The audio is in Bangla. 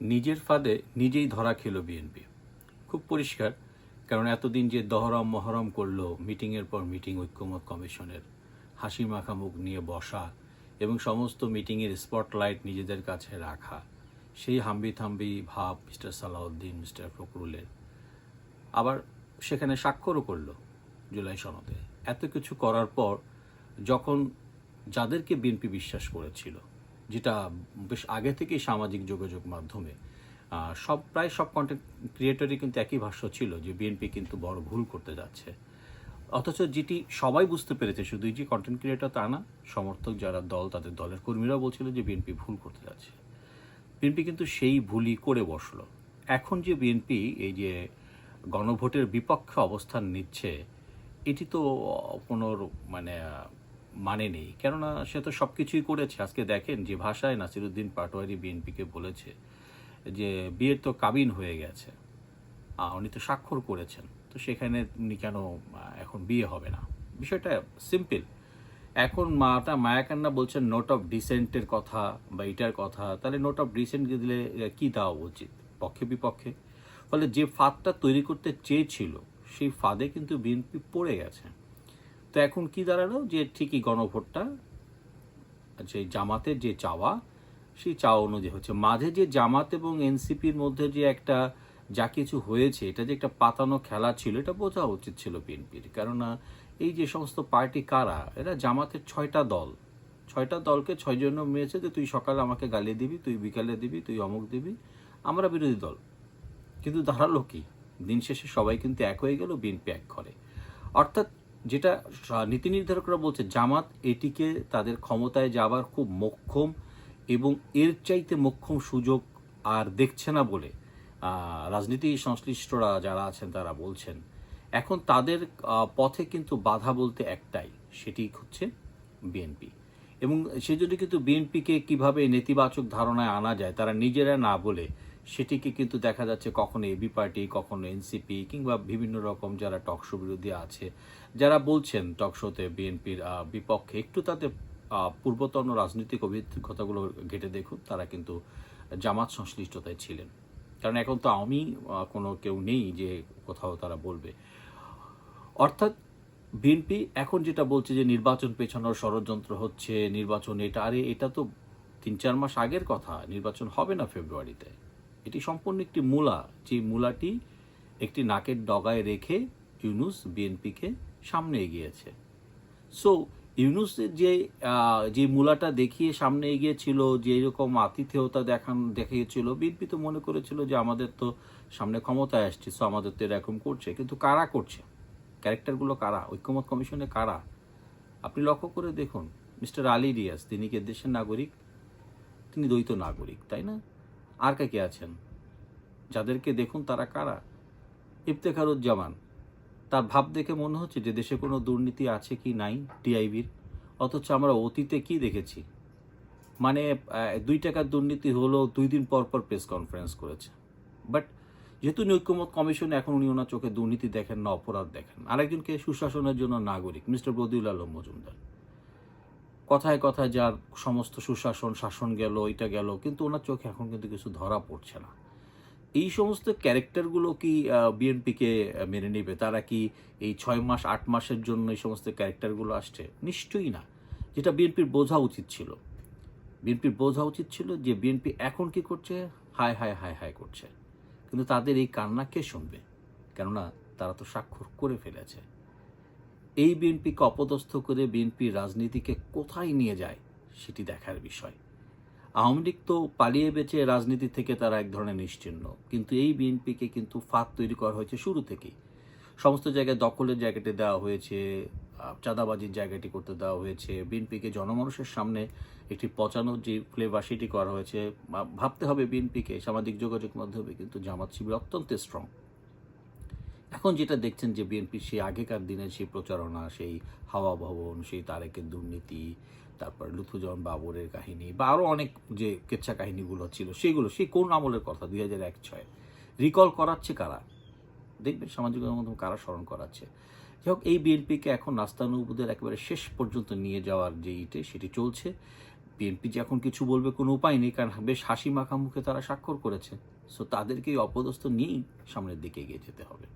নিজের ফাঁদে নিজেই ধরা খেলো বিএনপি খুব পরিষ্কার, কারণ এতদিন যে দহরম মহরম করল মিটিংয়ের পর মিটিং ঐক্যমত কমিশনের, হাসি মাখা মুখ নিয়ে বসা এবং সমস্ত মিটিংয়ের স্পটলাইট নিজেদের কাছে রাখা, সেই হাম্বি থাম্বি ভাব মিস্টার সালাউদ্দিন, মিস্টার ফখরুলের। আবার সেখানে স্বাক্ষরও করল জুলাই সনদে। এত কিছু করার পর যখন যাদেরকে বিএনপি বিশ্বাস করেছিল যেটা বেশ আগে থেকেই সামাজিক যোগাযোগ মাধ্যমে সব, প্রায় সব কন্টেন্ট ক্রিয়েটরই কিন্তু একই ভাষ্য ছিল যে বিএনপি কিন্তু বড় ভুল করতে যাচ্ছে। অথচ যেটি সবাই বুঝতে পেরেছে শুধুই যে কন্টেন্ট ক্রিয়েটর তা না, সমর্থক যারা দল, তাদের দলের কর্মীরাও বলছিল যে বিএনপি ভুল করতে যাচ্ছে। বিএনপি কিন্তু সেই ভুলই করে বসল। এখন যে বিএনপি এই যে গণভোটের বিপক্ষে অবস্থান নিচ্ছে, এটি তো কোনো মানে মানে নেই। কেননা সে তো সব কিছুই করেছে। আজকে দেখেন যে ভাষায় নাসিরুদ্দিন পাটোয়ারি বিএনপিকে বলেছে যে, বিয়ের তো কাবিন হয়ে গেছে। উনি তো স্বাক্ষর করেছেন। তো সেখানে উনি কেন এখন বিয়ে হবে না? বিষয়টা সিম্পল। এখন মাটা মায়াকান্না বলছেন নোট অফ ডিসেন্টের কথা বা এটার কথা, তাহলে নোট অফ ডিসেন্ট দিলে কি দেওয়া উচিত? পক্ষে, বিপক্ষে? ফলে যে ফাঁদটা তৈরি করতে চেয়েছিল, সেই ফাঁদে কিন্তু বিএনপি পড়ে গেছে। তো এখন কি দাঁড়াল? যে ঠিকই গণভোটটা যে জামাতের যে চাওয়া, সেই চাওয়া অনুযায়ী হচ্ছে। মাঝে যে জামাত এবং এনসিপির মধ্যে যে একটা যা কিছু হয়েছে, এটা যে একটা পাতানো খেলা ছিল, এটা বোঝা উচিত ছিল বিএনপির। কেননা এই যে সমস্ত পার্টি কারা, এরা জামাতের ছয়টা দল। ছয়টা দলকে ছয় জন্য মেয়েছে যে তুই সকালে আমাকে গালি দিবি, তুই বিকালে দিবি, তুই অমুক দিবি, আমরা বিরোধী দল। কিন্তু দাঁড়াল কি? দিন শেষে সবাই কিন্তু এক হয়ে গেল, বিএনপি এক ঘরে। অর্থাৎ যেটা নীতি নির্ধারকরা বলছে, জামাত এটিকে তাদের ক্ষমতায় যাবার খুব মোক্ষম এবং এর চাইতে মোক্ষম সুযোগ আর দেখছে না বলে রাজনীতি সংশ্লিষ্টরা যারা আছেন তারা বলছেন। এখন তাদের পথে কিন্তু বাধা বলতে একটাই, সেটি হচ্ছে বিএনপি। এবং সেই জন্য কিন্তু বিএনপিকে কীভাবে নেতিবাচক ধারণায় আনা যায়, তারা নিজেরা না বলে সেটিকে কিন্তু দেখা যাচ্ছে কখনো এবি পার্টি কখনো এনসিপি কিংবা বিভিন্ন রকম যারা টকশো বিরোধী আছে যারা বলছেন টকশোতে বিএনপির বিপক্ষে একটু আহ, পূর্বতন রাজনৈতিক অভিজ্ঞতাগুলো ঘেটে দেখুন তারা কিন্তু জামাত সংশ্লিষ্টতায় ছিলেন। কারণ এখন তো আমি কোনো কেউ নেই যে কোথাও তারা বলবে। অর্থাৎ বিএনপি এখন যেটা বলছে যে নির্বাচন পেছানোর ষড়যন্ত্র হচ্ছে নির্বাচন এটা আরে এটা তো তিন চার মাস আগের কথা নির্বাচন হবে না ফেব্রুয়ারিতে। এটি সম্পূর্ণ একটি মূলা, যে মূলাটি একটি নাকের ডগায় রেখে ইউনুস বিএনপিকে সামনে এগিয়েছে। সো ইউনুসের যে যে মূলাটা দেখিয়ে সামনে এগিয়েছিল, যে এরকম আতিথেয়তা দেখান, দেখিয়েছিল, বিএনপি তো মনে করেছিল যে আমাদের তো সামনে ক্ষমতায় আসছে সো আমাদের তো এরকম করছে। কিন্তু কারা করছে? ক্যারেক্টারগুলো কারা? ঐক্যমত কমিশনে কারা? আপনি লক্ষ্য করে দেখুন, মিস্টার আলী রিয়াজ, তিনি কি দেশের নাগরিক? তিনি দ্বৈত নাগরিক, তাই না? আর কে কে আছেন? যাদেরকে দেখুন তারা কারা? ইফতেখারুজ্জামান, তার ভাব দেখে মনে হচ্ছে যে দেশে কোনো দুর্নীতি আছে কি নাই টিআইবির? অথচ আমরা অতীতে কি দেখেছি? মানে দুই টাকার দুর্নীতি হলো দুই দিন পর পর প্রেস কনফারেন্স করেছে। বাট যেহেতু উনি কমিশনে এখন উনি ওনার চোখে দুর্নীতি দেখেন না, অপরাধ দেখেন আরেকজনকে সুশাসনের জন্য নাগরিক, মিস্টার বদিউল আলম মজুমদার। কথায় কথায় যার সমস্ত সুশাসন, শাসন গেল, এটা গেল, কিন্তু ওনার চোখে এখন কিন্তু কিছু ধরা পড়ছে না। এই সমস্ত ক্যারেক্টারগুলো কি বিএনপিকে মেনে নেবে? তারা কি এই ছয় মাস, আট মাসের জন্য এই সমস্ত ক্যারেক্টারগুলো আসছে? নিশ্চয়ই না। যেটা বিএনপির বোঝা উচিত ছিল। বিএনপির বোঝা উচিত ছিল যে বিএনপি এখন কি করছে? হায় হায় হায় হায় করছে। কিন্তু তাদের এই কান্না কে শুনবে? কেননা তারা তো স্বাক্ষর করে ফেলেছে। এই বিএনপিকে অপদস্থ করে বিএনপির রাজনীতিকে কোথায় নিয়ে যায় সেটি দেখার বিষয়। আওয়ামী লীগ তো পালিয়ে বেঁচে রাজনীতি থেকে তারা এক ধরনের নিশ্চিহ্ন কিন্তু এই বিএনপিকে কিন্তু ফাঁদ তৈরি করা হয়েছে শুরু থেকেই। সমস্ত জায়গায় দখলের জায়গাটি দেওয়া হয়েছে চাঁদাবাজির জায়গাটি করতে দেওয়া হয়েছে। বিএনপিকে জনমানুষের সামনে একটি পচানোর যে ফ্লেভার সেটি করা হয়েছে ভাবতে হবে বিএনপিকে সামাজিক যোগাযোগ মাধ্যমে কিন্তু জামাত শিবির অত্যন্ত স্ট্রং এখন যেটা দেখছেন যে বিএনপি সেই আগেকার দিনের সেই প্রচারণা, সেই হাওয়া ভবন, সেই তারেকের দুর্নীতি, তারপর লুথুজন বাবরের কাহিনী বা আরও অনেক যে কেচ্ছা কাহিনীগুলো ছিল, সেগুলো, সেই কোন আমলের কথা? দুই হাজার এক, ছয়। রিকল করাচ্ছে কারা? দেখবেন সামাজিক মাধ্যম কারা স্মরণ করাচ্ছে? যাই হোক, এই বিএনপিকে এখন নাস্তানুবুদের একেবারে শেষ পর্যন্ত নিয়ে যাওয়ার যে ইটে, সেটি চলছে। বিএনপি যে এখন কিছু বলবে কোনো উপায় নেই, কারণ বেশ হাসি মাখা মুখে তারা স্বাক্ষর করেছে। সো তাদেরকে অপদস্থ নিয়েই সামনের দিকে এগিয়ে যেতে হবে।